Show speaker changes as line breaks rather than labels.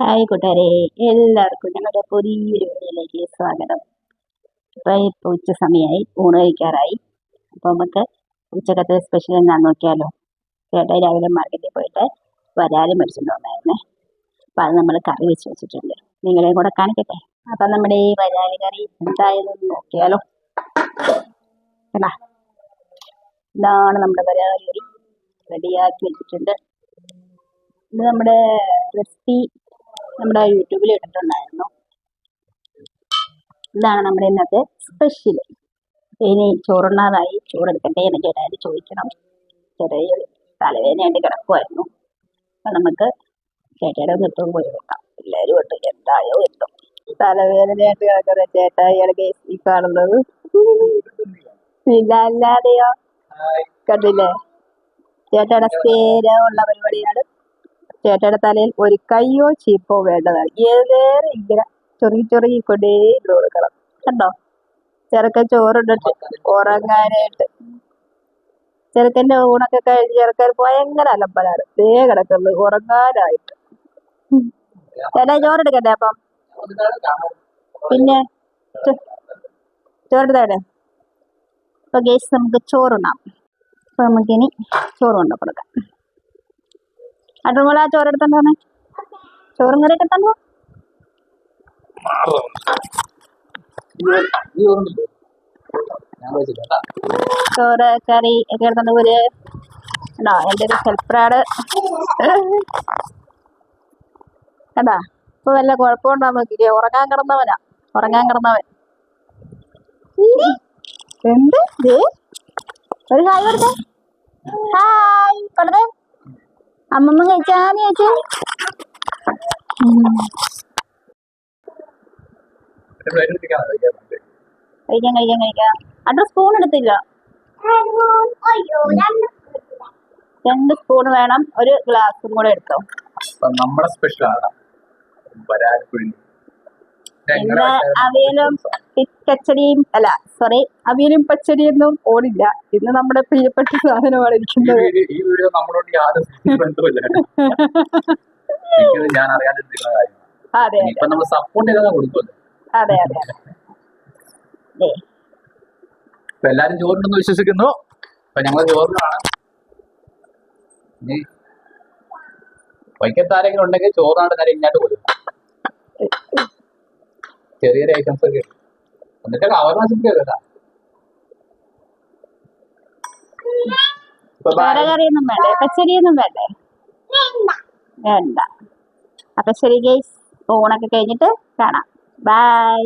Hi കൂട്ടുകാരെ എല്ലാവർക്കും ഞങ്ങളുടെ പുതിയൊരു വീഡിയോയിലേക്ക് സ്വാഗതം. ഇപ്പം ഇപ്പോൾ ഉച്ച സമയമായി ഊണ് കഴിക്കാറായി. അപ്പോൾ നമുക്ക് ഉച്ചക്കത്തെ സ്പെഷ്യൽ എന്താണെന്ന് നോക്കിയാലോ. ചേട്ടായി രാവിലെ മാർക്കറ്റിൽ പോയിട്ട് വരാലും മേടിച്ചിട്ട് വന്നായിരുന്നേ അപ്പം അത് നമ്മൾ കറി വെച്ച് വെച്ചിട്ടുണ്ട്. നിങ്ങളെ കൂടെ കാണിക്കട്ടെ? അപ്പം നമ്മുടെ ഈ വരാൽ കറി എന്തായാലും നോക്കിയാലോ. ഇതാണ് നമ്മുടെ വരാൽ കറി. റെഡിയാക്കി വെച്ചിട്ടുണ്ട്. ഇത് നമ്മുടെ റെസിപ്പി നമ്മുടെ യൂട്യൂബിൽ ഇട്ടിട്ടുണ്ടായിരുന്നു. ഇതാണ് നമ്മുടെ ഇന്നത്തെ സ്പെഷ്യൽ ഇനി ചോറുണ്ണാതായി ചോറെടുക്കട്ടെ എന്നൊക്കെ എല്ലാവരും ചോദിക്കണം. ചെറിയ തലവേദനയായിട്ട് കിടക്കുമായിരുന്നു അപ്പം നമുക്ക് ചേട്ടയുടെ നൃത്തം പോയി നോക്കാം. എല്ലാവരും ഉണ്ട്. എന്തായോ എത്തും തലവേദനയായിട്ട് കിടക്കുന്ന ചേട്ടായിയുടെ ഈ കാണുന്നത്. ഇല്ല അല്ലാതെയോ കണ്ടില്ലേ? ചേട്ടയുടെ സ്ഥിരമുള്ള പരിപാടിയാണ്. ചേട്ടയുടെ തലയിൽ ഒരു കയ്യോ ചീപ്പോ വേണ്ടതാണ്. ഏതേറെ ഇങ്ങനെ ചൊറി ചൊറി കൊണ്ടേ കൊടുക്കണം കണ്ടോ? ചെറുക്കൻ ചോറുണ്ടിട്ട് ഉറങ്ങാനായിട്ട്. ചെറുക്കന്റെ ഊണൊക്കെ കഴിഞ്ഞ് ചെറുക്കൻ ഭയങ്കര അലമ്പലാണ്. ദേ കിടക്കുന്നത് ഉറങ്ങാനായിട്ട്. ചേട്ടാ ചോറെടുക്കട്ടെ അപ്പം? പിന്നെ ചോറെടുത്താണ് അപ്പോൾ അപ്പൊ ഗേസ് നമുക്ക് ചോറുണ്ണാം. അപ്പൊ നമുക്കിനി ചോറ് കൊടുക്കാം. അതുപോലെ ആ ചോറ് എടുത്തോണ്ട് വന്നേ. ചോറും കറി ഒക്കെ തന്നോ ചോറ് കറി ഒക്കെ എടുത്തോണ്ട് പോര്. കണ്ടോ? എന്റെ ഒരു ഹെൽപ്പറാട് കണ്ടാ? ഇപ്പൊ വല്ല കുഴപ്പമുണ്ടോ നോക്കിക്കേ. ഉറങ്ങാൻ കിടന്നവനാ. ഉറങ്ങാൻ കിടന്നവൻ. എന്ത്? ഒരു ഹായ് കൊടുത്തേ. ഹായ്. അമ്മമ്മ കഴിച്ചാന്ന് ചോദിച്ചു കഴിക്കാം കഴിക്കാം കഴിക്കാം. അത്ര സ്പൂൺ എടുത്തില്ല. രണ്ട് സ്പൂൺ വേണം. ഒരു ഗ്ലാസും കൂടെ എടുത്തോ.
നമ്മുടെ സ്പെഷ്യൽ ആണ്. വരാൽക്കുഴി.
അവിയലും പച്ചടിയും അല്ല സോറി അവിയലും പച്ചടിയൊന്നും ഓടില്ല. ഇന്ന് നമ്മുടെ പ്രിയപ്പെട്ട സാധനമാണ് ഇരിക്കുന്നത്.
ഈ വീഡിയോ നമ്മളോട് യാതൊരു ബന്ധമില്ല എനിക്കത് ഞാൻ
അതെ
ഇപ്പൊ നമ്മൾ സപ്പോർട്ട് ചെയ്താൽ കൊടുക്കുമല്ലോ
അതെ അതെ
എല്ലാരും ചോറുണ്ടെന്ന് വിശ്വസിക്കുന്നു. അപ്പൊ ഞങ്ങൾ ചോറിനാണ് ഇനി വൈക്കത്ത് ആരെങ്കിലും ഉണ്ടെങ്കിൽ ചോറാണ് കാര്യം ഇങ്ങോട്ട് കൊടുക്കും. ചെറിയ ചെറിയ ഐറ്റംസ് ഒക്കെ. എന്നിട്ട് കവർ നശിപ്പിക്കുക കേട്ടാ ഇപ്പൊ
വേറെ കറിയൊന്നും വേണ്ടേ. പച്ചടിയൊന്നും വേണ്ടേ. വേണ്ട. അപ്പൊ ശരി ഗൈസ് ഊണൊക്കെ കഴിഞ്ഞിട്ട് കാണാം. ബൈ